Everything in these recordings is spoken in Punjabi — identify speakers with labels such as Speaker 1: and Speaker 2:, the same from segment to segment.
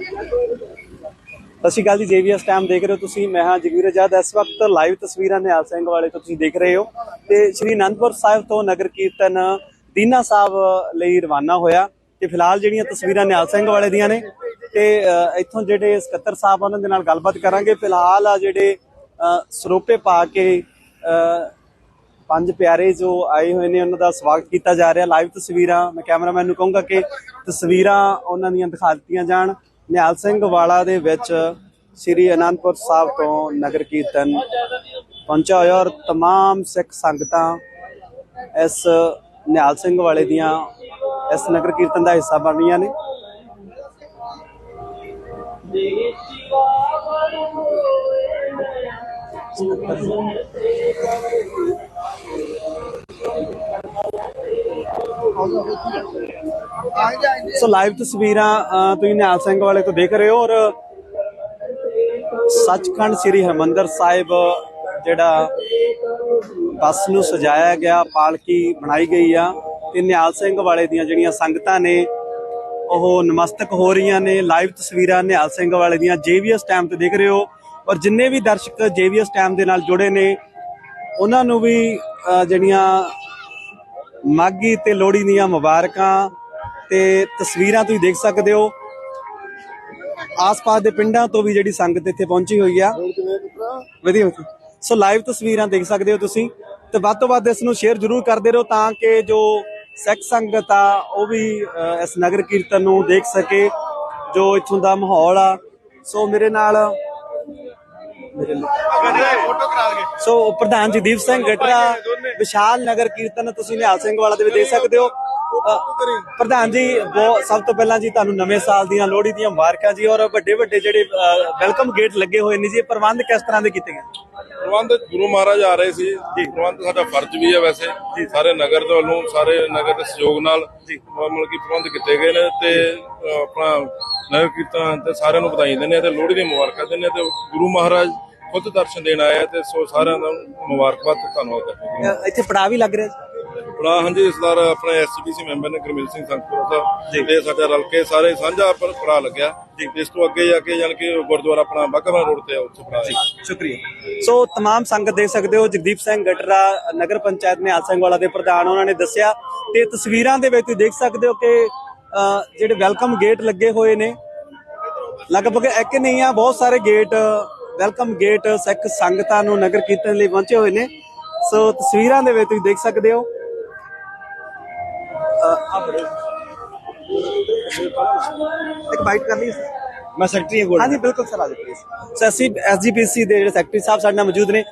Speaker 1: ਸਤਿ ਸ਼੍ਰੀ ਅਕਾਲ ਜੀ ਜੇਵੀਐਸ ਟਾਈਮ ਦੇਖ ਰਹੇ ਹੋ ਤੁਸੀਂ। ਮੈਂ ਹਾਂ ਜਗਵੀਰ ਆਜ਼ਾਦ। ਇਸ ਵਕਤ ਲਾਈਵ ਤਸਵੀਰਾਂ ਨਿਹਾਲ ਸਿੰਘ ਵਾਲੇ ਤੋਂ ਤੁਸੀਂ ਦੇਖ ਰਹੇ ਹੋ। ਤੇ ਸ਼੍ਰੀ ਅਨੰਦਪੁਰ ਸਾਹਿਬ ਤੋਂ ਨਗਰ ਕੀਰਤਨ ਦੀਨਾ ਸਾਹਿਬ ਲਈ ਰਵਾਨਾ ਹੋਇਆ। ਤੇ ਫਿਲਹਾਲ ਜਿਹੜੀਆਂ ਤਸਵੀਰਾਂ ਨਿਹਾਲ ਸਿੰਘ ਵਾਲੇ ਦੀਆਂ ਨੇ ਤੇ ਇੱਥੋਂ ਜਿਹੜੇ ਸਕੱਤਰ ਸਾਹਿਬ ਉਹਨਾਂ ਦੇ ਨਾਲ ਗੱਲਬਾਤ ਕਰਾਂਗੇ। ਫਿਲਹਾਲ ਆ ਜਿਹੜੇ ਸਰੋਪੇ ਪਾ ਕੇ ਅ, ਪੰਜ ਪਿਆਰੇ ਜੋ ਆਏ ਹੋਏ ਨੇ ਉਹਨਾਂ ਦਾ ਸਵਾਗਤ ਕੀਤਾ ਜਾ ਰਿਹਾ। ਲਾਈਵ ਤਸਵੀਰਾਂ ਮੈਂ ਕੈਮਰਾਮੈਨ ਨੂੰ ਕਹੂੰਗਾ ਕਿ ਤਸਵੀਰਾਂ ਉਹਨਾਂ ਦੀਆਂ ਦਿਖਾ ਦਿੱਤੀਆਂ ਜਾਣ। ਨਿਹਾਲ ਸਿੰਘ ਵਾਲਾ ਦੇ ਵਿੱਚ ਸ੍ਰੀ ਅਨੰਦਪੁਰ ਸਾਹਿਬ ਤੋਂ ਨਗਰ ਕੀਰਤਨ ਪਹੁੰਚਿਆ ਹੋਇਆ ਔਰ तमाम ਸਿੱਖ ਸੰਗਤਾਂ ਇਸ ਨਿਹਾਲ ਸਿੰਘ ਵਾਲੇ ਦੀਆਂ ਇਸ ਨਗਰ ਕੀਰਤਨ ਦਾ ਹਿੱਸਾ ਬਣ ਰਹੀਆਂ ਨੇ ਸੋ ਲਾਈਵ ਤਸਵੀਰਾਂ ਤੁਸੀਂ ਨਿਹਾਲ ਸਿੰਘ ਵਾਲੇ ਤੋਂ ਦੇਖ ਰਹੇ ਹੋ ਔਰ ਸੱਚਖੰਡ ਸ੍ਰੀ ਹਰਮੰਦਰ ਸਾਹਿਬ, ਜਿਹੜਾ ਬੱਸ ਨੂੰ ਸਜਾਇਆ ਗਿਆ, ਪਾਲਕੀ ਬਣਾਈ ਗਈ ਆ ਤੇ ਨਿਹਾਲ ਸਿੰਘ ਵਾਲੇ ਦੀਆਂ ਜਿਹੜੀਆਂ ਸੰਗਤਾਂ ਨੇ, ਉਹ ਨਮਸਤਕ ਹੋ ਰਹੀਆਂ ਨੇ। ਲਾਈਵ ਤਸਵੀਰਾਂ ਨਿਹਾਲ ਸਿੰਘ ਵਾਲੇ ਦੀਆਂ ਜੇਵੀਐਸ ਟਾਈਮ ਤੇ ਦੇਖ ਰਹੇ ਹੋ। ਔਰ ਜਿੰਨੇ ਵੀ ਦਰਸ਼ਕ ਜੇਵੀਐਸ ਟਾਈਮ ਦੇ ਨਾਲ ਜੁੜੇ ਨੇ, ਉਹਨਾਂ ਨੂੰ ਵੀ ਜਿਹੜੀਆਂ ਮਾਗੀ ਤੇ ਲੋਹੜੀ ਦੀਆਂ ਮੁਬਾਰਕਾਂ ਤੇ ਤਸਵੀਰਾਂ ਤੁਸੀਂ ਦੇਖ ਸਕਦੇ ਹੋ। ਆਸ-ਪਾਸ ਦੇ ਪਿੰਡਾਂ ਤੋਂ ਵੀ ਜਿਹੜੀ ਸੰਗਤ ਇੱਥੇ ਪਹੁੰਚੀ ਹੋਈ ਆ। ਵਧੀਆ ਸੋ ਲਾਈਵ ਤਸਵੀਰਾਂ ਦੇਖ ਸਕਦੇ ਹੋ ਤੁਸੀਂ ਤੇ ਵੱਧ ਤੋਂ ਵੱਧ ਇਸ ਨੂੰ ਸ਼ੇਅਰ ਜ਼ਰੂਰ ਕਰਦੇ ਰਹੋ ਤਾਂ ਕਿ ਜੋ ਸਿੱਖ ਸੰਗਤ ਆ ਉਹ ਵੀ ਇਸ ਨਗਰ ਕੀਰਤਨ ਨੂੰ ਦੇਖ ਸਕੇ ਜੋ ਇੱਥੋਂ ਦਾ ਮਾਹੌਲ ਆ। ਸੋ ਮੇਰੇ ਨਾਲ ਮੇਰੇ ਲਈ ਸੋ ਪ੍ਰਧਾਨ ਜਗਦੀਪ ਸਿੰਘ ਗਟਰਾ। ਵਿਸ਼ਾਲ ਨਗਰ ਕੀਰਤਨ ਤੁਸੀਂ ਨਿਹਾਲ ਸਿੰਘ ਵਾਲਾ ਦੇ ਵੀ ਦੇਖ ਸਕਦੇ ਹੋ। ਪ੍ਰਧਾਨ ਜੀ ਬਹੁਤ ਸਭ ਤੋਂ ਪਹਿਲਾਂ ਜੀ ਤੁਹਾਨੂੰ ਨਵੇਂ ਸਾਲ ਦੀਆਂ ਲੋਹੜੀ ਦੀਆਂ ਮੁਬਾਰਕਾਂ ਜੀ ਔਰ ਵੱਡੇ ਵੱਡੇ ਜਿਹੜੇ ਵੈਲਕਮ ਗੇਟ ਲੱਗੇ ਹੋਏ ਨੇ ਜੀ। ਇਹ ਪ੍ਰਬੰਧ ਕਿਸ ਤਰ੍ਹਾਂ ਦੇ ਕੀਤੇ ਗਏ?
Speaker 2: ਪ੍ਰਬੰਧ ਗੁਰੂ ਮਹਾਰਾਜ ਆ ਰਹੇ ਸੀ। ਜੀ। ਪ੍ਰਬੰਧ ਸਾਡਾ ਫਰਜ਼ ਵੀ ਹੈ ਵੈਸੇ। ਸਾਰੇ ਨਗਰ ਦੇ ਵੱਲੋਂ ਸਾਰੇ ਨਗਰ ਦੇ ਸਹਿਯੋਗ ਨਾਲ ਮਤਲਬ ਕਿ ਪ੍ਰਬੰਧ ਕੀਤੇ ਗਏ ਨੇ ਤੇ ਆਪਣਾ ਨਗਰ ਕੀਰਤਨ ਤੇ ਸਾਰਿਆਂ ਨੂੰ ਵਧਾਈ ਦਿੰਦੇ ਆ ਤੇ ਲੋਹੜੀ ਦੀਆਂ ਮੁਬਾਰਕਾਂ ਦਿੰਦੇ ਆ ਤੇ ਗੁਰੂ ਮਹਾਰਾਜ ਖੁਦ ਦਰਸ਼ਨ ਦੇਣ ਆਏ ਆ ਤੇ ਸੋ ਸਾਰਿਆਂ ਦਾ ਮੁਬਾਰਕਬਾਦ ਤੇ ਧੰਨਵਾਦ ਕਰਦੇ ਹਾਂ
Speaker 1: ਅ, ਇੱਥੇ ਪੜਾ ਵੀ ਲੱਗ ਰਿਹਾ ਜੀ
Speaker 2: ਬੜਾ ਹਾਂਜੀ ਇਸਦਾਰ ਆਪਣੇ ਐਸਜੀਪੀਸੀ ਮੈਂਬਰ ਨੇ ਗੁਰਮੀਤ ਸਿੰਘ ਸੰਗਪੁਰਾ ਸਾਹਿਬ ਤੇ ਸਾਡਾ ਰਲ ਕੇ ਸਾਰੇ ਸਾਂਝਾ ਪਰ ਪੜਾ ਲੱਗਿਆ ਇਸ ਤੋਂ ਅੱਗੇ ਜਾ ਕੇ ਜਾਨ ਕਿ ਗੁਰਦੁਆਰਾ ਆਪਣਾ ਬਾਘਾਵਾਨ ਰੋਡ ਤੇ ਆ ਉੱਥੇ ਪੜਾ
Speaker 1: ਸ਼ੁਕਰੀਆ ਸੋ तमाम ਸੰਗਤ ਦੇਖ ਸਕਦੇ ਹੋ ਜਗਦੀਪ ਸਿੰਘ ਗਟਰਾ ਨਗਰ ਪੰਚਾਇਤ ਨਿਹਾਲ ਸਿੰਘ ਵਾਲਾ ਦੇ ਪ੍ਰਧਾਨ ਉਹਨਾਂ ਨੇ ਦੱਸਿਆ ਤੇ ਤਸਵੀਰਾਂ ਦੇ ਵਿੱਚ ਤੁਸੀਂ ਦੇਖ ਸਕਦੇ ਹੋ ਕਿ ਅ, ਜਿਹੜੇ ਵੈਲਕਮ ਗੇਟ ਲੱਗੇ ਹੋਏ ਨੇ ਲਗਭਗ ਇੱਕ ਨਹੀਂ ਆ ਬਹੁਤ ਸਾਰੇ ਗੇਟ ਵੈਲਕਮ ਗੇਟ ਸਿੱਖ ਸੰਗਤਾਂ ਨੂੰ ਨਗਰ ਕੀਰਤਨ ਲਈ ਪਹੁੰਚੇ ਹੋਏ ਨੇ। ਸੋ ਤਸਵੀਰਾਂ ਦੇ ਵਿੱਚ ਤੁਸੀਂ ਦੇਖ ਸਕਦੇ ਹੋ। ਇੱਕ ਬਾਈਟ ਕਰ ਲਈ
Speaker 3: ਮੈਂ ਸੈਕਟਰੀ ਹਾਂ
Speaker 1: ਹਾਂਜੀ ਬਿਲਕੁਲ ਸਰ ਆ ਜਾਓ ਪਲੀਜ਼ ਸੋ ਅਸੀਂ ਐਸਜੀਪੀਸੀ ਦੇ ਜਿਹੜੇ ਸੈਕਟਰੀ ਸਾਹਿਬ ਸਾਡੇ ਨਾਲ ਮੌਜੂਦ ਨੇ।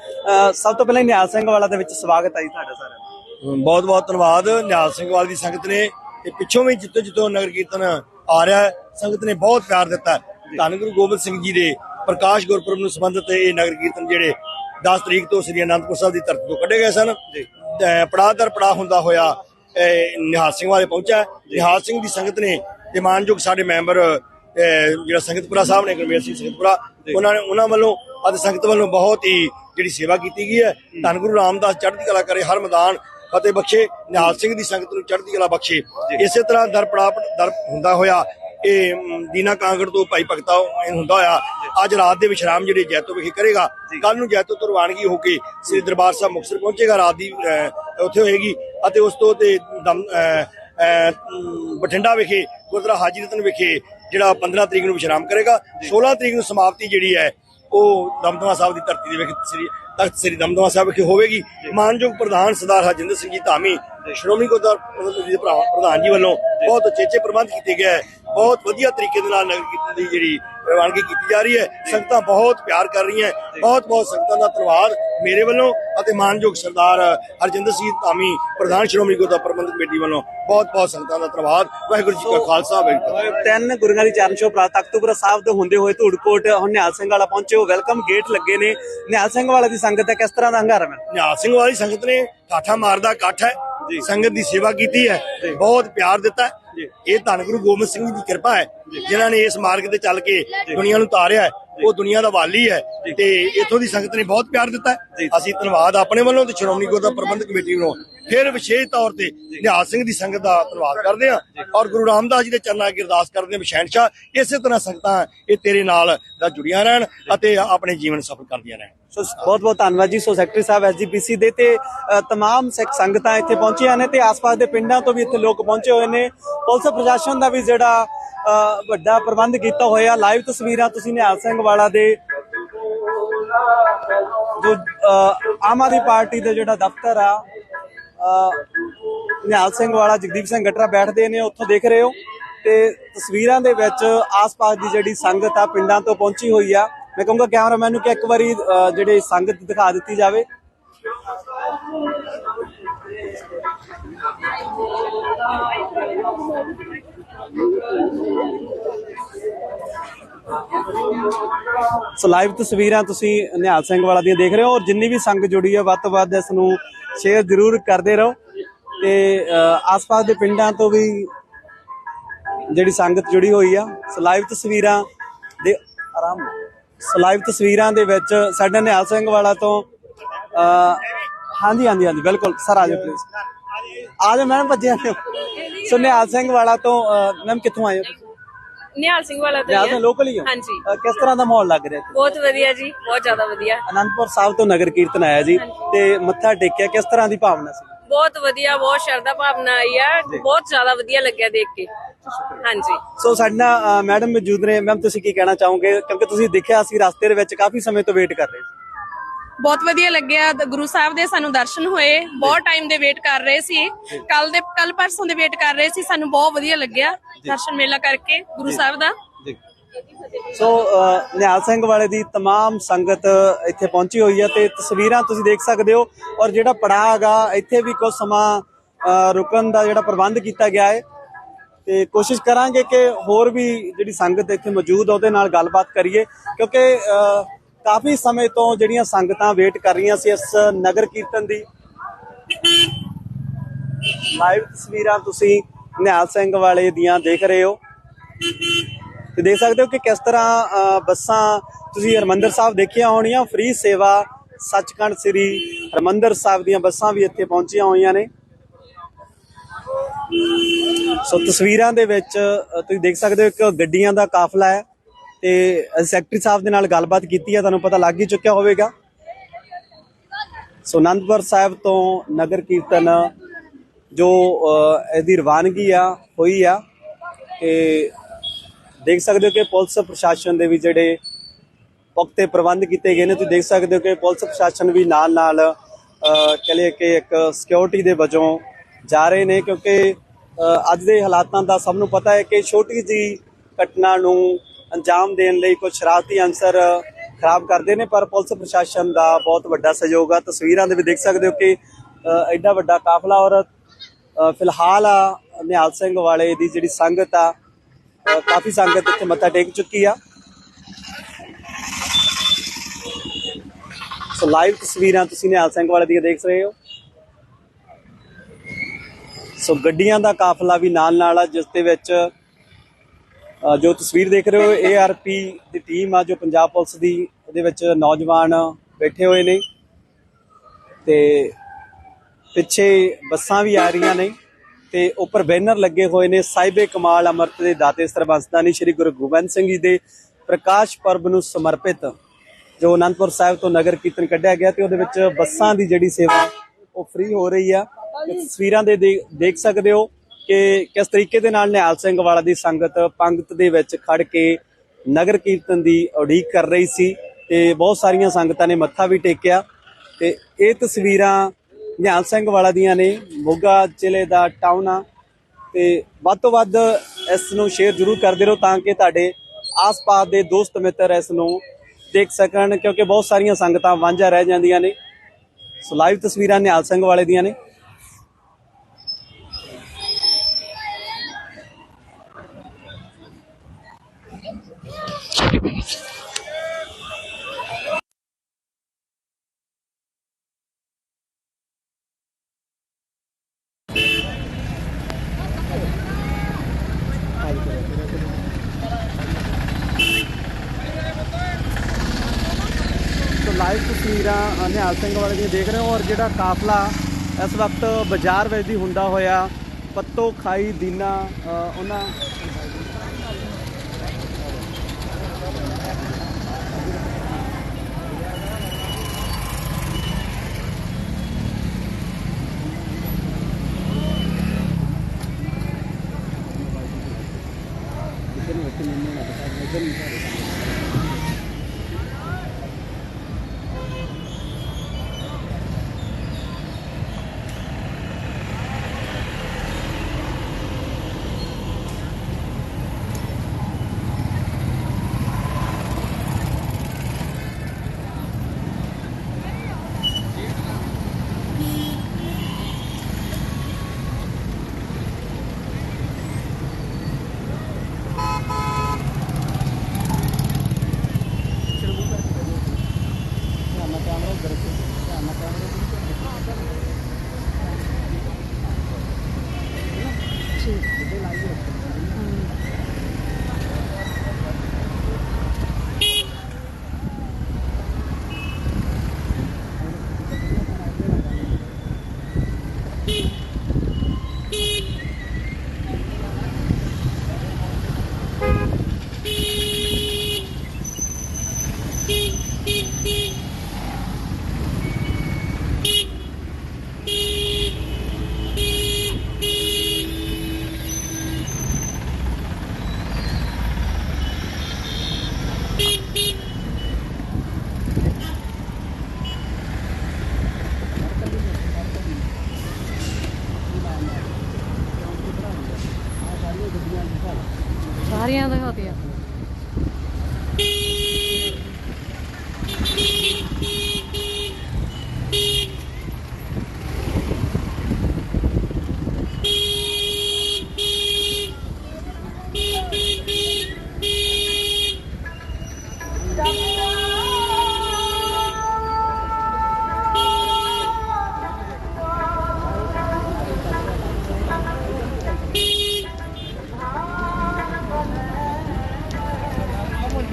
Speaker 1: ਸਭ ਤੋਂ ਪਹਿਲਾਂ ਨਿਹਾਲ ਸਿੰਘ ਵਾਲਾ ਦੇ ਵਿੱਚ ਸਵਾਗਤ ਹੈ ਜੀ ਤੁਹਾਡਾ ਸਾਰਿਆਂ ਦਾ।
Speaker 3: ਬਹੁਤ ਬਹੁਤ ਧੰਨਵਾਦ। ਨਿਹਾਲ ਸਿੰਘ ਵਾਲ ਦੀ ਸੰਗਤ ਨੇ ਤੇ ਪਿੱਛੋਂ ਵੀ ਜਿੱਤੋਂ ਜਿੱਤੋਂ ਨਗਰ ਕੀਰਤਨ ਆ ਰਿਹਾ ਸੰਗਤ ਨੇ ਬਹੁਤ ਪਿਆਰ ਦਿੱਤਾ। ਧੰਨ ਗੁਰੂ ਗੋਬਿੰਦ ਸਿੰਘ ਜੀ ਦੇ ਪ੍ਰਕਾਸ਼ ਗੁਰਪੁਰਬ ਨੂੰ ਸੰਬੰਧਿਤ ਇਹ ਨਗਰ ਕੀਰਤਨ ਜਿਹੜੇ 10 ਤਰੀਕ ਤੋਂ ਸ੍ਰੀ ਅਨੰਦਪੁਰ ਸਾਹਿਬ ਦੀ ਧਰਤੀ ਤੋਂ ਕੱਢੇ ਗਏ ਸਨ। ਪੜਾਅ ਦਰ ਪੜਾਅ ਹੁੰਦਾ ਹੋਇਆ ਨਿਹਾਲ ਸਿੰਘ ਵਾਲੇ ਪਹੁੰਚਾ ਨਿਹਾਲ ਸਿੰਘ ਦੀ ਸੰਗਤ ਨੇ ਤੇ ਮਾਨਯੋਗ ਸਾਡੇ ਮੈਂਬਰ ਜਿਹੜਾ ਸੰਗਤਪੁਰਾ ਸਾਹਿਬ ਨੇ ਗੁਰਮੇਲ ਸਿੰਘ ਸੰਗਤਪੁਰਾ ਉਹਨਾਂ ਨੇ ਉਹਨਾਂ ਵੱਲੋਂ ਅਤੇ ਸੰਗਤ ਵੱਲੋਂ ਬਹੁਤ ਹੀ ਜਿਹੜੀ ਸੇਵਾ ਕੀਤੀ ਗਈ ਹੈ। ਧੰਨ ਗੁਰੂ ਰਾਮਦਾਸ ਚੜ੍ਹਦੀ ਕਲਾ ਕਰੇ ਹਰ ਮੈਦਾਨ ਫਤਿਹ ਬਖਸ਼ੇ। ਨਿਹਾਲ ਸਿੰਘ ਦੀ ਸੰਗਤ ਨੂੰ ਚੜ੍ਹਦੀ ਕਲਾ ਬਖਸ਼ੇ। ਇਸੇ ਤਰ੍ਹਾਂ ਦਰ ਪੜਾ ਦਰ ਹੁੰਦਾ ਹੋਇਆ ਇਹ ਦੀਨਾ ਕਾਂਗੜ ਤੋਂ ਭਾਈ ਭਗਤਾ ਹੁੰਦਾ ਹੋਇਆ ਅੱਜ ਰਾਤ ਦੇ ਵਿਸ਼ਰਾਮ ਜਿਹੜੇ ਜੈਤੋ ਵਿਖੇ ਕਰੇਗਾ ਕੱਲ ਨੂੰ ਜੈਤੋ ਤੋਂ ਰਵਾਨਗੀ ਹੋ ਕੇ ਸ੍ਰੀ ਦਰਬਾਰ ਸਾਹਿਬ ਮੁਕਤਸਰ ਪਹੁੰਚੇਗਾ ਰਾਤ ਦੀ ਉੱਥੇ ਹੋਏਗੀ ਅਤੇ ਉਸ ਤੋਂ ਤੇ ਬਠਿੰਡਾ ਵਿਖੇ ਗੁਰਦੁਆਰਾ ਹਾਜੀ ਰਤਨ ਵਿਖੇ ਜਿਹੜਾ 15 ਤਰੀਕ ਨੂੰ ਵਿਸ਼ਰਾਮ ਕਰੇਗਾ 16 ਤਰੀਕ ਨੂੰ ਸਮਾਪਤੀ ਜਿਹੜੀ ਹੈ ਉਹ ਦਮਦਮਾ ਸਾਹਿਬ ਦੀ ਧਰਤੀ ਦੇ ਵਿਖੇ ਸ੍ਰੀ ਤਖਤ ਸ੍ਰੀ ਦਮਦਮਾ ਸਾਹਿਬ ਵਿਖੇ ਹੋਵੇਗੀ। ਮਾਨਯੋਗ ਪ੍ਰਧਾਨ ਸਰਦਾਰ ਹਰਜਿੰਦਰ ਸਿੰਘ ਜੀ ਧਾਮੀ ਸ਼੍ਰੋਮਣੀ ਗੁਰਦੁਆਰਾ ਪ੍ਰਧਾਨ ਜੀ ਵੱਲੋਂ ਬਹੁਤ ਉਚੇਚੇ ਪ੍ਰਬੰਧ ਕੀਤੇ ਗਏ ਬਹੁਤ ਵਧੀਆ ਤਰੀਕੇ ਦੇ ਨਾਲ ਨਗਰ ਕੀਰਤਨ ਦੀ ਜਿਹੜੀ ਪ੍ਰਵਾਨਗੀ ਕੀਤੀ ਜਾ ਰਹੀ ਹੈ। ਸੰਗਤਾਂ ਬਹੁਤ ਪਿਆਰ ਕਰ ਰਹੀਆਂ ਬਹੁਤ ਬਹੁਤ ਸੰਗਤਾਂ ਦਾ ਧੰਨਵਾਦ ਮੇਰੇ ਵੱਲੋਂ ਅਤੇ ਮਾਨਯੋਗ ਸਰਦਾਰ ਹਰਜਿੰਦਰ ਸਿੰਘ ਧਾਮੀ ਪ੍ਰਧਾਨ ਸ਼੍ਰੋਮਣੀ ਗੁਰਦੁਆਰਾ ਪ੍ਰਬੰਧਕ ਕਮੇਟੀ ਵੱਲੋਂ ਬਹੁਤ ਬਹੁਤ ਸੰਗਤਾਂ ਦਾ ਧੰਨਵਾਦ। ਵਾਹਿਗੁਰੂ ਜੀ ਕਾ ਖਾਲਸਾ ਵਾਹਿਗੁਰੂ।
Speaker 1: ਤਿੰਨ ਗੁਰੂਆਂ ਦੀ ਚਰਨ ਛੋਹ ਪ੍ਰਾਤ ਤਖਤੂਪੁਰਾ ਸਾਹਿਬ ਤੋਂ ਹੁੰਦੇ ਹੋਏ ਧੂੜਕੋਟ ਨਿਹਾਲ ਸਿੰਘ ਵਾਲਾ ਪਹੁੰਚੇ ਹੋ। ਵੈਲਕਮ ਗੇਟ ਲੱਗੇ ਨੇ। ਨਿਹਾਲ ਸਿੰਘ ਵਾਲਾ ਦੀ ਸੰਗਤ ਹੈ ਕਿਸ ਤਰ੍ਹਾਂ ਦਾ ਹੰਗਾਰਾ ਹੈ?
Speaker 3: ਨਿਹਾਲ ਸਿੰਘ ਵਾਲੀ ਸੰਗਤ ਨੇ ਠਾਠਾ ਮਾਰਦਾ ਇਕੱਠ ਹੈ। ਸੰਗਤ ਦੀ ਸੇਵਾ ਕੀਤੀ ਹੈ। ਬਹੁਤ ਪਿਆਰ ਦਿੱਤਾ ਹੈ। ਇਹ ਧੰਨ ਗੁਰੂ ਗੋਬਿੰਦ ਸਿੰਘ ਜੀ ਦੀ ਕਿਰਪਾ ਹੈ ਜਿਨ੍ਹਾਂ ਨੇ ਇਸ ਮਾਰਗ ਤੇ ਚੱਲ ਕੇ ਦੁਨੀਆ ਨੂੰ ਤਾਰਿਆ ਹੈ। ਉਹ ਦੁਨੀਆ ਦਾ ਵਾਲੀ ਹੈ ਤੇ ਇਥੋਂ ਦੀ ਸੰਗਤ ਨੇ ਬਹੁਤ ਪਿਆਰ ਦਿੱਤਾ। ਅਸੀਂ ਧੰਨਵਾਦ ਆਪਣੇ ਵੱਲੋਂ ਤੇ ਸ਼੍ਰੋਮਣੀ ਗੁਰਦੁਆਰਾ ਪ੍ਰਬੰਧਕ ਕਮੇਟੀ ਵੱਲੋਂ ਫਿਰ ਵਿਸ਼ੇਸ਼ ਤੌਰ ਤੇ ਨਿਹਾਲ ਸਿੰਘ ਦੀ ਸੰਗਤ ਦਾ ਧੰਨਵਾਦ ਕਰਦੇ ਹਾਂ ਔਰ ਗੁਰੂ ਰਾਮਦਾਸ ਜੀ ਦੇ ਚਰਨਾਂ ਅੱਗੇ ਅਰਦਾਸ ਕਰਦੇ ਹਾਂ ਵੀ ਇਸੇ ਤਰ੍ਹਾਂ ਸੰਗਤਾਂ ਇਹ ਤੇਰੇ ਨਾਲ ਦਾ ਜੁੜੀਆਂ ਰਹਿਣ ਅਤੇ ਆਪਣੇ ਜੀਵਨ ਸਫਲ ਕਰਦੀਆਂ ਰਹਿਣ।
Speaker 1: ਸੋ ਬਹੁਤ ਬਹੁਤ ਧੰਨਵਾਦ ਜੀ। ਸੋ ਸੈਕਟਰੀ ਸਾਹਿਬ ਐਸਜੀਪੀਸੀ ਦੇ ਤੇ ਅ, ਸਿੱਖ ਸੰਗਤਾਂ ਇੱਥੇ ਪਹੁੰਚੀਆਂ ਨੇ ਤੇ ਆਸ-ਪਾਸ ਦੇ ਪਿੰਡਾਂ ਤੋਂ ਵੀ ਇੱਥੇ ਲੋਕ ਪਹੁੰਚੇ ਹੋਏ ਨੇ। ਪੁਲਿਸ ਪ੍ਰਸ਼ਾਸਨ ਦਾ ਵੀ ਜਿਹੜਾ ਵੱਡਾ ਪ੍ਰਬੰਧ ਕੀਤਾ ਹੋਇਆ। ਲਾਈਵ ਤਸਵੀਰਾਂ ਤੁਸੀਂ ਨਿਹਾਲ ਸਿੰਘ ਵਾਲਾ ਦੇ ਜੋ ਆਮ ਆਦਮੀ ਪਾਰਟੀ ਦਾ ਜਿਹੜਾ ਦਫ਼ਤਰ ਆ ਨਿਹਾਲ ਸਿੰਘ ਵਾਲਾ ਜਗਦੀਪ ਸਿੰਘ ਗਟਰਾ ਬੈਠਦੇ ਨੇ ਉੱਥੋਂ ਦੇਖ ਰਹੇ ਹੋ। ਤੇ ਤਸਵੀਰਾਂ ਦੇ ਵਿੱਚ ਆਸ-ਪਾਸ ਦੀ ਜਿਹੜੀ ਸੰਗਤ ਆ ਪਿੰਡਾਂ ਤੋਂ ਪਹੁੰਚੀ ਹੋਈ ਆ। ਮੈਂ ਕਹੂੰਗਾ ਕੈਮਰਾਮੈਨ ਨੂੰ ਕਿ ਇੱਕ ਵਾਰੀ ਅ, ਜਿਹੜੀ ਸੰਗਤ ਦਿਖਾ ਦਿੱਤੀ ਜਾਵੇ। ਸੋ ਲਾਈਵ ਤਸਵੀਰਾਂ ਤੁਸੀਂ ਨਿਹਾਲ ਸਿੰਘ ਵਾਲਾ ਦੀਆਂ ਦੇਖ ਰਹੇ ਹੋ ਔਰ ਜਿੰਨੀ ਵੀ ਸੰਗਤ ਜੁੜੀ ਹੈ, ਵੱਧ ਤੋਂ ਵੱਧ ਇਸ ਨੂੰ ਸ਼ੇਅਰ ਜ਼ਰੂਰ ਕਰਦੇ ਰਹੋ। ਤੇ ਆਸ-ਪਾਸ ਦੇ ਪਿੰਡਾਂ ਤੋਂ ਵੀ ਜਿਹੜੀ ਸੰਗਤ ਜੁੜੀ ਹੋਈ ਆ, ਸੋ ਲਾਈਵ ਤਸਵੀਰਾਂ ਦੇ ਆਰਾਮ ਸੋ ਲਾਈਵ ਤਸਵੀਰਾਂ ਦੇ ਵਿੱਚ ਸਾਡੇ ਨਿਹਾਲ ਸਿੰਘ ਵਾਲਾ ਤੋਂ ਹਾਂਜੀ ਹਾਂਜੀ ਹਾਂਜੀ, ਬਿਲਕੁਲ, ਸਰ, ਆ ਜਾਓ ਪਲੀਜ਼ ਆ ਜਾਓ ਮੈਮ ਭੱਜੇ ਸੋ ਨਿਹਾਲ ਸਿੰਘ ਵਾਲਾ ਤੋਂ ਮੈਮ, ਕਿੱਥੋਂ ਆਏ ਹੋ?
Speaker 4: ਨਿਹਾਲ ਸਿੰਘ ਵਾਲਾ ਤੋਂ ਹੀ।
Speaker 1: ਲੋਕਲ ਹੀ ਹੋ
Speaker 4: ਹਾਂਜੀ।
Speaker 1: ਅ, ਕਿਸ ਤਰ੍ਹਾਂ ਦਾ ਮਾਹੌਲ ਲੱਗ ਰਿਹਾ ਇੱਥੇ?
Speaker 4: ਬਹੁਤ ਵਧੀਆ ਜੀ ਬਹੁਤ ਜ਼ਿਆਦਾ ਵਧੀਆ।
Speaker 1: ਅਨੰਦਪੁਰ ਸਾਹਿਬ ਤੋਂ ਨਗਰ ਕੀਰਤਨ ਆਇਆ ਜੀ ਤੇ ਮੱਥਾ ਟੇਕਿਆ ਕਿਸ ਤਰ੍ਹਾਂ ਦੀ ਭਾਵਨਾ ਸੀ?
Speaker 4: ਬਹੁਤ ਵਧੀਆ ਬਹੁਤ ਸ਼ਰਧਾ ਭਾਵਨਾ ਆਈ ਆ। ਬਹੁਤ ਜ਼ਿਆਦਾ ਵਧੀਆ ਲੱਗਿਆ ਦੇਖ ਕੇ। ਹਾਂਜੀ।
Speaker 1: ਸੋ ਸਾਡੇ ਨਾਲ ਮੈਡਮ ਮੌਜੂਦ ਨੇ। ਮੈਮ ਤੁਸੀਂ ਕੀ ਕਹਿਣਾ ਚਾਹੋਗੇ? ਕਿਉਂਕਿ ਤੁਸੀਂ ਦੇਖਿਆ ਅਸੀਂ ਰਸਤੇ ਦੇ ਵਿੱਚ ਕਾਫੀ ਸਮੇਂ ਤੋਂ ਵੇਟ ਕਰ ਰਹੇ ਸੀ।
Speaker 5: ਬਹੁਤ ਵਧੀਆ ਲੱਗਿਆ ਦ- ਗੁਰੂ ਸਾਹਿਬ ਦੇ ਸਾਨੂੰ ਦਰਸ਼ਨ ਹੋਏ ਬਹੁਤ ਟਾਈਮ ਦੇ ਵੇਟ ਕਰ ਰਹੇ ਸੀ ਕੱਲ ਦੇ ਕੱਲ ਪਰਸੋਂ ਦੇ ਵੇਟ ਕਰ ਰਹੇ ਸੀ ਸਾਨੂੰ ਬਹੁਤ ਵਧੀਆ ਲੱਗਿਆ ਦਰਸ਼ਨ ਮੇਲਾ ਕਰਕੇ ਗੁਰੂ ਸਾਹਿਬ ਦਾ
Speaker 1: ਜੀ ਸੋ ਅ, ਨਿਹਾਲ ਸਿੰਘ ਵਾਲੇ ਦੀ तमाम ਸੰਗਤ ਇੱਥੇ ਪਹੁੰਚੀ ਹੋਈ ਹੈ ਤੇ ਤਸਵੀਰਾਂ ਤੁਸੀਂ ਦੇਖ ਸਕਦੇ ਹੋ ਔਰ ਜਿਹੜਾ ਪੜਾਅ ਹੈਗਾ ਇੱਥੇ ਵੀ ਕੁਝ ਸਮਾਂ ਅ, ਰੁਕਣ ਦਾ ਜਿਹੜਾ ਪ੍ਰਬੰਧ ਕੀਤਾ ਗਿਆ ਹੈ ਤੇ ਕੋਸ਼ਿਸ਼ ਕਰਾਂਗੇ ਕਿ ਹੋਰ ਵੀ ਜਿਹੜੀ ਸੰਗਤ ਇੱਥੇ ਮੌਜੂਦ ਆ ਉਹਦੇ ਨਾਲ ਗੱਲਬਾਤ ਕਰੀਏ ਕਿਉਂਕਿ ਅ, ਕਾਫੀ ਸਮੇਂ ਤੋਂ ਜਿਹੜੀਆਂ ਸੰਗਤਾਂ ਵੇਟ ਕਰ ਰਹੀਆਂ ਸੀ ਇਸ ਨਗਰ ਕੀਰਤਨ ਦੀ। ਲਾਈਵ ਤਸਵੀਰਾਂ ਤੁਸੀਂ ਨਿਹਾਲ ਸਿੰਘ ਵਾਲੇ ਦੀਆਂ ਦੇਖ ਰਹੇ ਹੋ। ਤੇ ਦੇਖ ਸਕਦੇ ਹੋ ਕਿ ਕਿਸ ਤਰ੍ਹਾਂ ਬੱਸਾਂ ਤੁਸੀਂ ਹਰਮੰਦਰ ਸਾਹਿਬ ਦੇਖੀਆਂ ਹੋਣੀਆਂ। ਫ੍ਰੀ ਸੇਵਾ ਸੱਚਖੰਡ ਸ੍ਰੀ ਹਰਮੰਦਰ ਸਾਹਿਬ ਦੀਆਂ ਬੱਸਾਂ ਵੀ ਇੱਥੇ ਪਹੁੰਚੀਆਂ ਹੋਈਆਂ ਨੇ। ਸੋ ਤਸਵੀਰਾਂ ਦੇ ਵਿੱਚ ਤੁਸੀਂ ਦੇਖ ਸਕਦੇ ਹੋ ਇੱਕ ਗੱਡੀਆਂ ਦਾ ਕਾਫਲਾ ਹੈ। ਤੇ ਸੈਕਟਰੀ ਸਾਹਿਬ ਦੇ ਨਾਲ ਗੱਲਬਾਤ ਕੀਤੀ ਹੈ ਤੁਹਾਨੂੰ ਪਤਾ ਲੱਗ ਹੀ ਚੁੱਕਿਆ ਹੋਵੇਗਾ। ਸੋ ਅਨੰਦਪੁਰ ਸਾਹਿਬ ਤੋਂ ਨਗਰ ਕੀਰਤਨ ਜੋ ਇਹਦੀ ਰਵਾਨਗੀ ਆ ਹੋਈ ਆ ਤੇ ਦੇਖ ਸਕਦੇ ਹੋ ਕਿ ਪੁਲਿਸ ਪ੍ਰਸ਼ਾਸਨ ਦੇ ਵੀ ਜਿਹੜੇ ਪੁਖਤੇ ਪ੍ਰਬੰਧ ਕੀਤੇ ਗਏ ਨੇ ਤੁਸੀਂ ਦੇਖ ਸਕਦੇ ਹੋ ਕਿ ਪੁਲਿਸ ਪ੍ਰਸ਼ਾਸਨ ਵੀ ਨਾਲ ਨਾਲ ਅ, ਕਹ ਕਿ ਇੱਕ ਸਿਕਿਉਰਿਟੀ ਦੇ ਵਜੋਂ ਜਾ ਰਹੇ ਨੇ ਕਿਉਂਕਿ ਅੱਜ ਦੇ ਹਾਲਾਤਾਂ ਦਾ ਸਭ ਨੂੰ ਪਤਾ ਹੈ ਕਿ ਛੋਟੀ ਜੀ ਘਟਨਾ ਨੂੰ ਅੰਜਾਮ ਦੇਣ ਲਈ ਕੁਝ ਸ਼ਰਾਰਤੀ ਅਨਸਰ ਖਰਾਬ ਕਰਦੇ ਨੇ, ਪਰ ਪੁਲਿਸ ਪ੍ਰਸ਼ਾਸਨ ਦਾ ਬਹੁਤ ਵੱਡਾ ਸਹਿਯੋਗ ਆ। ਤਸਵੀਰਾਂ ਦੇ ਵੀ ਦੇਖ ਸਕਦੇ ਹੋ ਕਿ ਐਡਾ ਵੱਡਾ ਕਾਫਲਾ ਔਰ ਫਿਲਹਾਲ ਆ, ਨਿਹਾਲ ਸਿੰਘ ਵਾਲੇ ਦੀ ਜਿਹੜੀ ਸੰਗਤ ਆ ਕਾਫੀ ਸੰਗਤ ਇੱਥੇ ਮੱਥਾ ਟੇਕ ਚੁੱਕੀ ਆ। ਸੋ ਲਾਈਵ ਤਸਵੀਰਾਂ ਤੁਸੀਂ ਨਿਹਾਲ ਸਿੰਘ ਵਾਲੇ ਦੀਆਂ ਦੇਖ ਰਹੇ ਹੋ। ਸੋ ਗੱਡੀਆਂ ਦਾ ਕਾਫਲਾ ਵੀ ਨਾਲ ਨਾਲ ਆ, ਜਿਸ ਦੇ ਵਿੱਚ ਜੋ ਤਸਵੀਰ ਦੇਖ ਰਹੇ ਹੋ ਏਆਰਪੀ ਦੀ ਟੀਮ ਆ, ਜੋ ਪੰਜਾਬ ਪੁਲਿਸ ਦੀ, ਉਹਦੇ ਵਿੱਚ ਨੌਜਵਾਨ ਬੈਠੇ ਹੋਏ ਨੇ। ਤੇ ਪਿੱਛੇ ਬੱਸਾਂ ਵੀ ਆ ਰਹੀਆਂ ਨੇ ਤੇ ਉੱਪਰ ਬੈਨਰ ਲੱਗੇ ਹੋਏ ਨੇ ਸਾਹਿਬੇ ਕਮਾਲ ਅਮਰਤ ਦੇ ਦਾਤੇ ਸਰਬੰਸਦਾਨੀ ਸ੍ਰੀ ਗੁਰੂ ਗੋਬਿੰਦ ਸਿੰਘ ਜੀ ਦੇ ਪ੍ਰਕਾਸ਼ ਪਰਬ ਨੂੰ ਸਮਰਪਿਤ, ਜੋ ਅਨੰਦਪੁਰ ਸਾਹਿਬ ਤੋਂ ਨਗਰ ਕੀਰਤਨ ਕੱਢਿਆ ਗਿਆ ਤੇ ਉਹਦੇ ਵਿੱਚ ਬੱਸਾਂ ਦੀ ਜਿਹੜੀ ਸੇਵਾ, ਉਹ ਫ੍ਰੀ ਹੋ ਰਹੀ ਆ। ਤਸਵੀਰਾਂ ਦੇ ਦੇ- ਦੇਖ ਸਕਦੇ ਹੋ ਕਿ ਕਿਸ ਤਰੀਕੇ ਦੇ ਨਾਲ ਨਿਹਾਲ ਸਿੰਘ ਵਾਲਾ ਦੀ ਸੰਗਤ ਪੰਗਤ ਦੇ ਵਿੱਚ ਖੜ ਕੇ ਨਗਰ ਕੀਰਤਨ ਦੀ ਉਡੀਕ ਕਰ ਰਹੀ ਸੀ ਤੇ ਬਹੁਤ ਸਾਰੀਆਂ ਸੰਗਤਾਂ ਨੇ ਮੱਥਾ ਵੀ ਟੇਕਿਆ ਤੇ ਇਹ ਤਸਵੀਰਾਂ ਨਿਹਾਲ ਸਿੰਘ ਵਾਲਾ ਦੀਆਂ ਨੇ, ਮੋਗਾ ਜ਼ਿਲ੍ਹੇ ਦਾ ਟਾਊਨ ਆ ਤੇ ਵੱਧ ਤੋਂ ਵੱਧ ਇਸ ਨੂੰ ਸ਼ੇਅਰ ਜ਼ਰੂਰ ਕਰਦੇ ਰਹੋ ਤਾਂ ਕਿ ਤੁਹਾਡੇ ਆਸ-ਪਾਸ ਦੇ ਦੋਸਤ ਮਿੱਤਰ ਇਸ ਨੂੰ ਦੇਖ ਸਕਣ ਕਿਉਂਕਿ ਬਹੁਤ ਸਾਰੀਆਂ ਸੰਗਤਾਂ ਵਾਂਝਾ ਰਹਿ ਜਾਂਦੀਆਂ ਨੇ। ਸੋ ਲਾਈਵ ਤਸਵੀਰਾਂ ਨਿਹਾਲ ਸਿੰਘ ਵਾਲੇ ਦੀਆਂ ਨੇ ਸੋ ਲਾਈਵ ਤਸਵੀਰਾਂ ਅ, ਨਿਹਾਲ ਸਿੰਘ ਵਾਲੇ ਦੀਆਂ ਦੇਖ ਰਹੇ ਹੋ ਔਰ ਜਿਹੜਾ ਕਾਫਲਾ ਇਸ ਵਕਤ ਬਾਜ਼ਾਰ ਵਿੱਚ ਦੀ ਹੁੰਦਾ ਹੋਇਆ ਪੱਤੋ ਖਾਈ ਦੀਨਾ ਅ, ਉਹਨਾਂ
Speaker 6: ਸਾਰੀਆਂ ਦਿਖਾਤੀਆਂ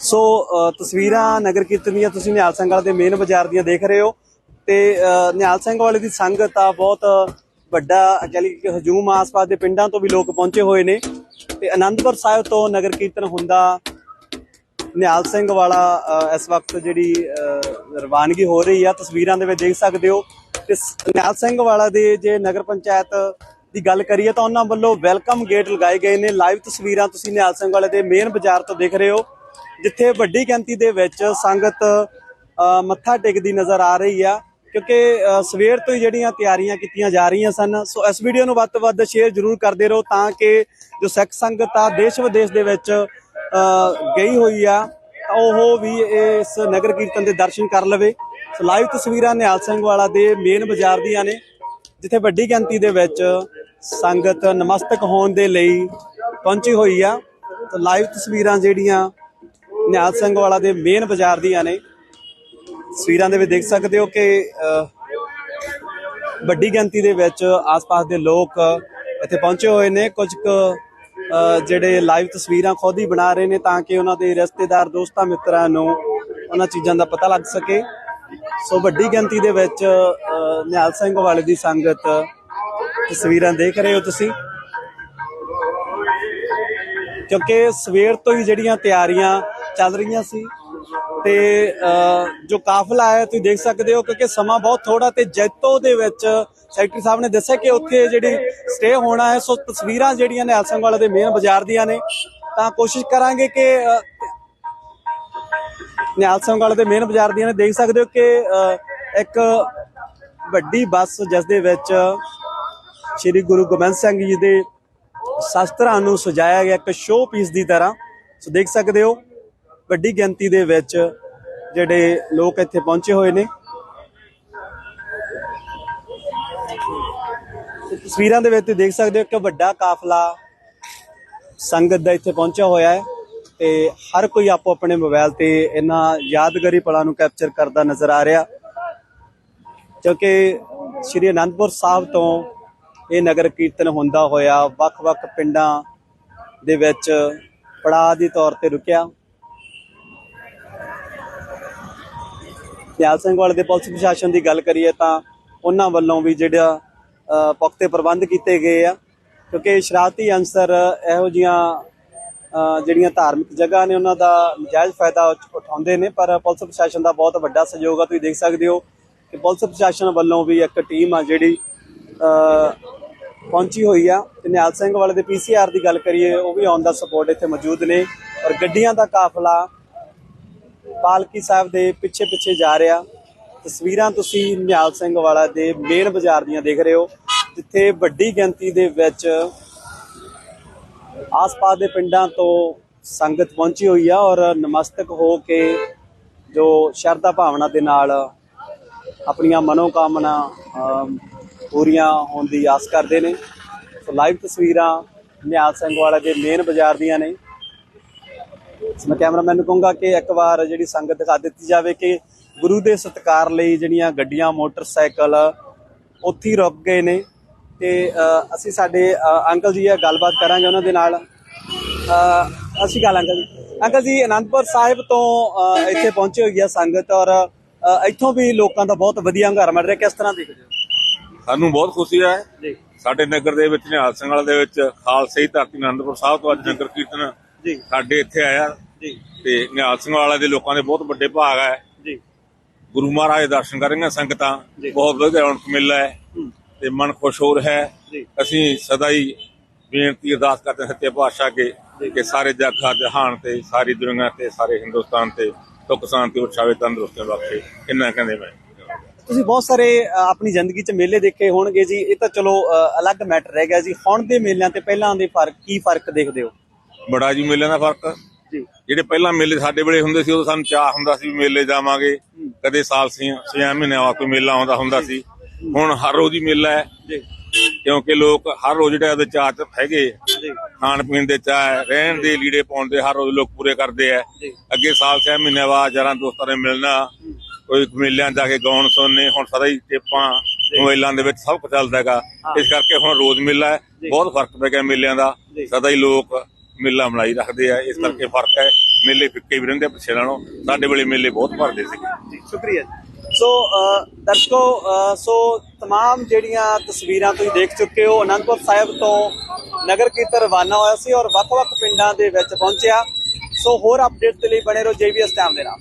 Speaker 1: ਸੋ ਤਸਵੀਰਾਂ ਨਗਰ ਕੀਰਤਨ ਦੀਆਂ ਤੁਸੀਂ ਨਿਹਾਲ ਸਿੰਘ ਵਾਲੇ ਦੇ ਮੇਨ ਬਾਜ਼ਾਰ ਦੀਆਂ ਦੇਖ ਰਹੇ ਹੋ ਤੇ ਨਿਹਾਲ ਸਿੰਘ ਵਾਲੇ ਦੀ ਸੰਗਤ ਆ ਬਹੁਤ ਵੱਡਾ ਕਹਿ ਕਿ ਹਜੂਮ ਆਸ-ਪਾਸ ਦੇ ਪਿੰਡਾਂ ਤੋਂ ਵੀ ਲੋਕ ਪਹੁੰਚੇ ਹੋਏ ਨੇ ਤੇ ਆਨੰਦਪੁਰ ਸਾਹਿਬ ਤੋਂ ਨਗਰ ਕੀਰਤਨ ਹੁੰਦਾ ਨਿਹਾਲ ਸਿੰਘ ਵਾਲਾ ਇਸ ਵਕਤ ਜਿਹੜੀ ਅ, ਰਵਾਨਗੀ ਹੋ ਰਹੀ ਆ। ਤਸਵੀਰਾਂ ਦੇ ਵਿੱਚ ਦੇਖ ਸਕਦੇ ਹੋ ਤੇ ਸ- ਨਿਹਾਲ ਸਿੰਘ ਵਾਲਾ ਦੇ ਜੇ ਨਗਰ ਪੰਚਾਇਤ ਦੀ ਗੱਲ ਕਰੀਏ ਤਾਂ ਉਹਨਾਂ ਵੱਲੋਂ ਵੈਲਕਮ ਗੇਟ ਲਗਾਏ ਗਏ ਨੇ। ਲਾਈਵ ਤਸਵੀਰਾਂ ਤੁਸੀਂ ਨਿਹਾਲ ਸਿੰਘ ਵਾਲੇ ਦੇ ਮੇਨ ਬਾਜ਼ਾਰ ਤੋਂ ਦੇਖ ਰਹੇ ਹੋ, ਜਿੱਥੇ ਵੱਡੀ ਗਿਣਤੀ ਦੇ ਵਿੱਚ ਸੰਗਤ ਮੱਥਾ ਟੇਕਦੀ ਨਜ਼ਰ ਆ ਰਹੀ ਆ, ਕਿਉਂਕਿ ਸਵੇਰ ਤੋਂ ਹੀ ਜਿਹੜੀਆਂ ਤਿਆਰੀਆਂ ਕੀਤੀਆਂ ਜਾ ਰਹੀਆਂ ਸਨ। ਸੋ ਇਸ ਵੀਡੀਓ ਨੂੰ ਵੱਧ ਤੋਂ ਵੱਧ ਸ਼ੇਅਰ ਜ਼ਰੂਰ ਕਰਦੇ ਰਹੋ ਤਾਂ ਕਿ ਜੋ ਸਿੱਖ ਸੰਗਤ ਆ ਦੇਸ਼ ਵਿਦੇਸ਼ ਦੇ ਵਿੱਚ ਗਈ ਹੋਈ ਆ, ਤਾਂ ਉਹ ਵੀ ਇਸ ਨਗਰ ਕੀਰਤਨ ਦੇ ਦਰਸ਼ਨ ਕਰ ਲਵੇ। ਸੋ ਲਾਈਵ ਤਸਵੀਰਾਂ ਨਿਹਾਲ ਸਿੰਘ ਵਾਲਾ ਦੇ ਮੇਨ ਬਾਜ਼ਾਰ ਦੀਆਂ ਨੇ, ਜਿੱਥੇ ਵੱਡੀ ਗਿਣਤੀ ਦੇ ਵਿੱਚ ਸੰਗਤ ਨਮਸਤਕ ਹੋਣ ਦੇ ਲਈ ਪਹੁੰਚੀ ਹੋਈ ਆ। ਤਾਂ ਲਾਈਵ ਤਸਵੀਰਾਂ ਜਿਹੜੀਆਂ ਨਿਹਾਲ ਸਿੰਘ ਵਾਲਾ ਦੇ ਮੇਨ ਬਾਜ਼ਾਰ ਦੀਆਂ ਨੇ, ਤਸਵੀਰਾਂ ਦੇ ਵਿੱਚ ਦੇਖ ਸਕਦੇ ਹੋ ਕਿ ਵੱਡੀ ਗਿਣਤੀ ਦੇ ਵਿੱਚ ਆਸ-ਪਾਸ ਦੇ ਲੋਕ ਇੱਥੇ ਪਹੁੰਚੇ ਹੋਏ ਨੇ। ਕੁਝ ਕੁ ਜਿਹੜੇ ਲਾਈਵ ਤਸਵੀਰਾਂ ਖੁਦ ਹੀ ਬਣਾ ਰਹੇ ਨੇ ਤਾਂ ਕਿ ਉਹਨਾਂ ਦੇ ਰਿਸ਼ਤੇਦਾਰ, ਦੋਸਤਾਂ, ਮਿੱਤਰਾਂ ਨੂੰ ਉਹਨਾਂ ਚੀਜ਼ਾਂ ਦਾ ਪਤਾ ਲੱਗ ਸਕੇ। ਸੋ ਵੱਡੀ ਗਿਣਤੀ ਦੇ ਵਿੱਚ ਨਿਹਾਲ ਸਿੰਘ ਵਾਲੇ ਦੀ ਸੰਗਤ ਤਸਵੀਰਾਂ ਦੇਖ ਰਹੇ ਹੋ ਤੁਸੀਂ। ਕਿਉਂਕਿ ਸਵੇਰ ਤੋਂ ਹੀ ਜਿਹੜੀਆਂ ਤਿਆਰੀਆਂ ਚੱਲ ਰਹੀਆਂ ਸੀ ਤੇ ਅ, ਜੋ ਕਾਫਲਾ ਹੈ ਤੁਸੀਂ ਦੇਖ ਸਕਦੇ ਹੋ ਕਿਉਂਕਿ ਸਮਾਂ ਬਹੁਤ ਥੋੜਾ ਤੇ ਜੈਤੋ ਦੇ ਵਿੱਚ ਸੈਕਟਰੀ ਸਾਹਿਬ ਨੇ ਦੱਸਿਆ ਕਿ ਉੱਥੇ ਜਿਹੜੀ ਸਟੇ ਹੋਣਾ ਹੈ ਸੋ ਤਸਵੀਰਾਂ ਜਿਹੜੀਆਂ ਨੇ ਹਲਸੰਗ ਵਾਲੇ ਦੇ ਮੇਨ ਬਾਜ਼ਾਰ ਦੀਆਂ ਨੇ ਤਾਂ ਕੋਸ਼ਿਸ਼ ਕਰਾਂਗੇ ਕਿ ਨਿਹਾਲ ਸਿੰਘ ਵਾਲੇ ਦੇ ਮੇਨ ਬਾਜ਼ਾਰ ਦੀਆਂ ਨੇ, ਦੇਖ ਸਕਦੇ ਹੋ ਕਿ ਇੱਕ ਵੱਡੀ ਬੱਸ ਜਿਸ ਦੇ ਵਿੱਚ ਸ੍ਰੀ ਗੁਰੂ ਗੋਬਿੰਦ ਸਿੰਘ ਜੀ ਦੇ ਸ਼ਸਤਰਾਂ ਨੂੰ ਸਜਾਇਆ ਗਿਆ, ਇੱਕ ਸ਼ੋਅ ਪੀਸ ਦੀ ਤਰ੍ਹਾਂ। ਸੋ ਦੇਖ ਸਕਦੇ ਹੋ, ਵੱਡੀ ਗਿਣਤੀ ਦੇ ਵਿੱਚ ਜਿਹੜੇ ਲੋਕ ਇੱਥੇ ਪਹੁੰਚੇ ਹੋਏ ਨੇ। ਤਸਵੀਰਾਂ ਦੇ ਵਿੱਚ ਦੇਖ ਸਕਦੇ ਹੋ ਕਿ ਵੱਡਾ ਕਾਫਲਾ ਸੰਗਤ ਦਾ ਇੱਥੇ ਪਹੁੰਚਿਆ ਹੋਇਆ ਹੈ। ਤੇ ਹਰ ਕੋਈ ਆਪੋ ਆਪਣੇ ਮੋਬਾਈਲ ਤੇ ਇਹਨਾਂ ਯਾਦਗਾਰੀ ਪਲਾਂ ਨੂੰ ਕੈਪਚਰ ਕਰਦਾ ਨਜ਼ਰ ਆ ਰਿਹਾ। ਕਿਉਂਕਿ ਸ਼੍ਰੀ ਅਨੰਦਪੁਰ ਸਾਹਿਬ ਤੋਂ ਇਹ ਨਗਰ ਕੀਰਤਨ ਹੁੰਦਾ ਹੋਇਆ ਵੱਖ-ਵੱਖ ਪਿੰਡਾਂ ਦੇ ਵਿੱਚ ਪੜਾਅ ਦੀ ਤੌਰ ਤੇ ਰੁਕਿਆ। ਨਿਹਾਲ ਸਿੰਘ ਵਾਲੇ ਦੇ ਪੁਲਿਸ ਪ੍ਰਸ਼ਾਸਨ ਦੀ ਗੱਲ ਕਰੀਏ ਤਾਂ ਉਹਨਾਂ ਵੱਲੋਂ ਵੀ ਜਿਹੜਾ ਅ, ਪੁਖਤੇ ਪ੍ਰਬੰਧ ਕੀਤੇ ਗਏ ਆ। ਕਿਉਂਕਿ ਸ਼ਰਾਰਤੀ ਅਨਸਰ ਇਹੋ ਜੀਆਂ ਜਿਹੜੀਆਂ ਧਾਰਮਿਕ ਜਗ੍ਹਾ ਨੇ ਉਹਨਾਂ ਦਾ ਨਜਾਇਜ਼ ਫਾਇਦਾ ਉਠ- ਉਠਾਉਂਦੇ ਨੇ, ਪਰ ਪੁਲਿਸ ਪ੍ਰਸ਼ਾਸਨ ਦਾ ਬਹੁਤ ਵੱਡਾ ਸਹਿਯੋਗ ਆ, ਤੁਸੀਂ ਦੇਖ ਸਕਦੇ ਹੋ ਕਿ ਪੁਲਿਸ ਪ੍ਰਸ਼ਾਸਨ ਵੱਲੋਂ ਵੀ ਇੱਕ ਟੀਮ ਆ ਜਿਹੜੀ ਪਹੁੰਚੀ ਹੋਈ ਆ। ਤੇ ਨਿਹਾਲ ਸਿੰਘ ਵਾਲੇ ਦੇ ਪੀਸੀਆਰ ਦੀ ਗੱਲ ਕਰੀਏ, ਉਹ ਵੀ ਔਨ ਦਾ ਸਪੋਰਟ ਇੱਥੇ ਮੌਜੂਦ ਨੇ ਔਰ ਗੱਡੀਆਂ ਦਾ ਕਾਫਲਾ ਪਾਲਕੀ ਸਾਹਿਬ ਦੇ ਪਿੱਛੇ ਪਿੱਛੇ ਜਾ ਰਿਹਾ। ਤਸਵੀਰਾਂ ਤੁਸੀਂ ਨਿਹਾਲ ਸਿੰਘ ਵਾਲਾ ਦੇ ਮੇਨ ਬਾਜ਼ਾਰ ਦੀਆਂ ਦੇਖ ਰਹੇ ਹੋ, ਜਿੱਥੇ ਵੱਡੀ ਗਿਣਤੀ ਦੇ ਵਿੱਚ ਆਸ-ਪਾਸ ਦੇ ਪਿੰਡਾਂ ਤੋਂ ਸੰਗਤ ਪਹੁੰਚੀ ਹੋਈ ਆ ਔਰ ਨਮਸਤਕ ਹੋ ਕੇ ਜੋ ਸ਼ਰਧਾ ਭਾਵਨਾ ਦੇ ਨਾਲ ਆਪਣੀਆਂ ਮਨੋਕਾਮਨਾ ਪੂਰੀਆਂ ਹੋਣ ਦੀ ਆਸ ਕਰਦੇ ਨੇ। ਸੋ ਲਾਈਵ ਤਸਵੀਰਾਂ ਨਿਹਾਲ ਸਿੰਘ ਵਾਲਾ ਦੇ ਮੇਨ ਬਾਜ਼ਾਰ ਦੀਆਂ ਨੇ। ਮੈਂ ਕੈਮਰਾਮੈਨ ਨੂੰ ਕਹੂੰਗਾ ਕਿ ਇੱਕ ਵਾਰ ਜਿਹੜੀ ਸੰਗਤ ਦਿਖਾ ਦਿੱਤੀ ਜਾਵੇ ਕਿ ਗੁਰੂ ਦੇ ਸਤਿਕਾਰ ਲਈ ਜਿਹੜੀਆਂ ਗੱਡੀਆਂ, ਮੋਟਰਸਾਈਕਲ ਉੱਥੇ ਹੀ ਰੁਕ ਗਏ ਨੇ। ਤੇ ਅਸੀਂ ਸਾਡੇ ਅੰਕਲ ਜੀ ਇਹ ਗੱਲਬਾਤ ਕਰਾਂਗੇ ਉਹਨਾਂ ਦੇ ਨਾਲ। ਅਸੀਂ ਗੱਲ ਅੰਕਲ ਜੀ। ਅੰਕਲ ਜੀ ਅਨੰਦਪੁਰ ਸਾਹਿਬ ਤੋਂ ਇੱਥੇ ਪਹੁੰਚੇ ਹੋਈ ਆ ਸੰਗਤ ਔਰ ਇੱਥੋਂ ਵੀ ਲੋਕਾਂ ਦਾ ਬਹੁਤ ਵਧੀਆ ਹੰਗਾਰਾ ਮਿਲ ਰਿਹਾ। ਕਿਸ ਤਰ੍ਹਾਂ ਦੇਖਦੇ ਹੋ?
Speaker 6: ਸਾਨੂੰ ਬਹੁਤ ਖੁਸ਼ੀ ਹੈ।
Speaker 1: ਜੀ।
Speaker 6: ਸਾਡੇ ਨਗਰ ਦੇ ਵਿੱਚ ਨਿਹਾਲ ਸਿੰਘ ਵਾਲੇ ਦੇ ਵਿੱਚ ਖਾਲਸੇ ਦੀ ਧਰਤੀ ਅਨੰਦਪੁਰ ਸਾਹਿਬ ਤੋਂ ਅੱਜ ਨਗਰ ਕੀਰਤਨ
Speaker 1: ਜੀ।
Speaker 6: ਸਾਡੇ ਇੱਥੇ ਆਇਆ।
Speaker 1: ਜੀ।
Speaker 6: ਤੇ ਨਿਹਾਲ ਸਿੰਘ ਵਾਲੇ ਦੇ ਲੋਕਾਂ ਦੇ ਬਹੁਤ ਵੱਡੇ ਭਾਗ ਹੈ।
Speaker 1: ਜੀ।
Speaker 6: ਗੁਰੂ ਮਹਾਰਾਜ ਦੇ ਦਰਸ਼ਨ ਕਰ ਰਹੀਆਂ ਸੰਗਤਾਂ। ਬਹੁਤ ਵਧੀਆ ਰੌਣਕ ਮੇਲਾ ਹੈ
Speaker 1: ਹੂੰ।
Speaker 6: ਤੇ ਮਨ ਖੁਸ਼ ਹੋ ਰਿਹਾ ਹੈ। ਅਸੀਂ ਸਦਾ ਹੀ ਬੇਨਤੀ ਅਰਦਾਸ ਕਰਦੇ ਹਾਂ ਸੱਚੇ ਪਾਤਸ਼ਾਹ ਕੇ ਕਿ ਸਾਰੇ ਜੱਗ ਜਹਾਨ ਤੇ ਸਾਰੀ ਦੁਨੀਆ ਤੇ ਸਾਰੇ ਹਿੰਦੁਸਤਾਨ ਤੇ ਸੁੱਖ ਸ਼ਾਂਤੀ ਉਛਾਵੇ ਤੰਦਰੁਸਤੀ ਬਖਸ਼ੇ ਇੰਨਾ ਕਹਿੰਦੇ ਮੈਂ।
Speaker 1: ਤੁਸੀਂ ਬਹੁਤ ਸਾਰੇ ਆਪਣੀ ਜ਼ਿੰਦਗੀ 'ਚ ਮੇਲੇ ਦੇਖੇ ਹੋਣਗੇ ਜੀ। ਇਹ ਤਾਂ ਚਲੋ ਅਲੱਗ ਮੈਟਰ ਰਹਿ ਗਿਆ ਜੀ। ਹੁਣ ਦੇ ਮੇਲਿਆਂ ਤੇ ਪਹਿਲਾਂ ਦੇ ਫ਼ਰਕ ਕੀ ਫ਼ਰਕ ਦੇਖਦੇ ਹੋ?
Speaker 6: ਬੜਾ ਜੀ ਮੇਲਿਆਂ ਦਾ ਫ਼ਰਕ।
Speaker 1: ਜੀ।
Speaker 6: ਜਿਹੜੇ ਪਹਿਲਾਂ ਮੇਲੇ ਸਾਡੇ ਵੇਲੇ ਹੁੰਦੇ ਸੀ ਉਦੋਂ ਸਾਨੂੰ ਚਾਹ ਹੁੰਦਾ ਸੀ ਮੇਲੇ ਜਾਵਾਂਗੇ। ਕਦੇ ਸਾਲ ਸੀ ਛੇ ਮਹੀਨੇ ਆ ਕੋਈ ਮੇਲਾ ਆਉਂਦਾ ਹੁੰਦਾ ਸੀ। ਹੁਣ ਹਰ ਰੋਜ਼ ਹੀ ਮੇਲਾ ਹੈ।
Speaker 1: ਜੀ।
Speaker 6: ਕਿਉਂਕਿ ਲੋਕ ਹਰ ਰੋਜ਼ ਜਿਹੜੇ ਉਹਦੇ ਚਾਹ ਚ ਹੈਗੇ ਖਾਣ ਪੀਣ ਦੇ ਚਾਹ ਰਹਿਣ ਦੇ ਲੀੜੇ ਪਾਉਣ ਦੇ ਹਰ ਰੋਜ਼ ਲੋਕ ਪੂਰੇ ਕਰਦੇ ਆ। ਅੱਗੇ ਸਾਲ ਛੇ ਮਹੀਨੇ ਬਾਅਦ ਯਾਰਾਂ ਦੋਸਤਾਂ ਨੇ ਮਿਲਣਾ। ਕੋਈ ਮੇਲਿਆਂ ਜਾ ਕੇ ਗਾਉਣ ਸੁਣਨੇ ਹੁਣ ਸਦਾ ਹੀ ਟੇਪਾਂ ਮੋਬਾਈਲਾਂ ਦੇ ਵਿੱਚ ਸਭ ਕੁਝ ਚੱਲਦਾ ਹੈਗਾ। ਇਸ ਕਰਕੇ ਹੁਣ ਰੋਜ਼ ਮੇਲਾ ਹੈ। ਬਹੁਤ ਫ਼ਰਕ ਪੈ ਗਿਆ ਮੇਲਿਆਂ ਦਾ। ਸਦਾ ਹੀ ਲੋਕ ਮੇਲਾ ਮਨਾਈ ਰੱਖਦੇ ਆ। ਇਸ ਕਰਕੇ ਫ਼ਰਕ ਹੈ। ਮੇਲੇ ਫਿੱਕੇ ਵੀ ਰਹਿੰਦੇ ਪਿੱਛੇ ਨਾਲੋਂ। ਸਾਡੇ ਵੇਲੇ ਮੇਲੇ ਬਹੁਤ ਭਰਦੇ ਸੀ
Speaker 1: ਜੀ ਸ਼ੁਕਰੀਆ ਜੀ। ਸੋ ਅ, ਦਰਸ਼ਕੋ ਅ, ਸੋ तमाम ਜਿਹੜੀਆਂ ਤਸਵੀਰਾਂ ਤੁਸੀਂ ਦੇਖ ਚੁੱਕੇ ਹੋ ਅਨੰਦਪੁਰ ਸਾਹਿਬ ਤੋਂ ਨਗਰ ਕੀਰਤਨ ਰਵਾਨਾ ਹੋਇਆ ਸੀ ਔਰ ਵੱਖ-ਵੱਖ ਪਿੰਡਾਂ ਦੇ ਵਿੱਚ ਪਹੁੰਚਿਆ ਸੋ ਹੋਰ ਅਪਡੇਟ ਦੇ ਲਈ ਬਣੇ ਰਹੋ ਜੀਵੀਐਸ ਟਾਈਮ ਦੇ ਨਾਲ